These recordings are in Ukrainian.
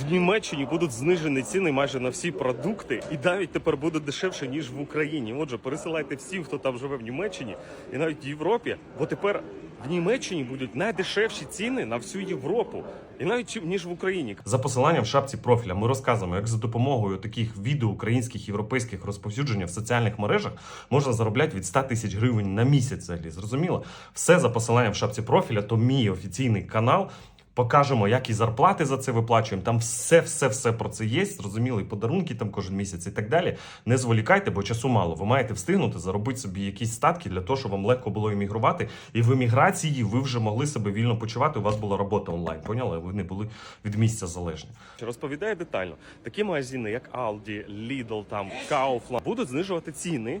в Німеччині будуть знижені ціни майже на всі продукти, і навіть тепер буде дешевше ніж в Україні. Отже, пересилайте всім, хто там живе в Німеччині, і навіть в Європі, бо тепер в Німеччині будуть найдешевші ціни на всю Європу, і навіть ніж в Україні. За посиланням в шапці профіля ми розказуємо, як за допомогою таких відео українських європейських розповсюдження в соціальних мережах можна заробляти від 100 тисяч гривень на місяць. Взагалі зрозуміло, все за посиланням в шапці профіля. То мій офіційний канал. Покажемо, як і зарплати за це виплачуємо. Там все, все, все про це є. Зрозуміло, і подарунки там кожен місяць і так далі. Не зволікайте, бо часу мало. Ви маєте встигнути заробити собі якісь статки для того, щоб вам легко було іммігрувати. І в еміграції ви вже могли себе вільно почувати. У вас була робота онлайн. Поняли? Ви не були від місця залежні. Розповідає детально. Такі магазини, як Aldi, Lidl, там Kaufland, будуть знижувати ціни.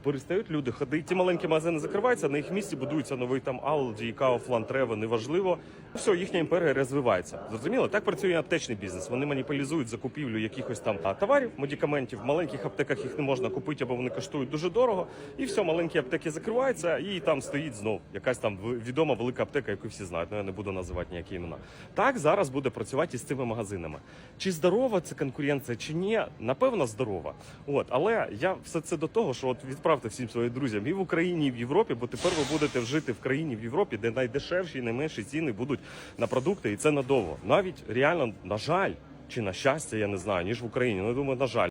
перестають люди ходити. Ті маленькі магазини закриваються, на їх місці будується новий там Aldi, Kaufland, Rewe, неважливо. Все, їхня імперія розвивається. Зрозуміло, так працює аптечний бізнес. Вони маніпулізують закупівлю якихось там товарів, медикаментів. В маленьких аптеках їх не можна купити, або вони коштують дуже дорого. І все, маленькі аптеки закриваються, і там стоїть знов якась там відома велика аптека, яку всі знають. Ну я не буду називати ніякі імена. Так зараз буде працювати із цими магазинами. Чи здорова це конкуренція, чи ні? Напевно, здорова. От, але я все це до того, що от відправте всім своїм друзям і в Україні, і в Європі, бо тепер ви будете жити в країні в Європі, де найдешевші і найменші ціни будуть на продукти, і це надовго. Навіть реально, на жаль, чи на щастя, я не знаю, ніж в Україні. Ну я думаю, на жаль.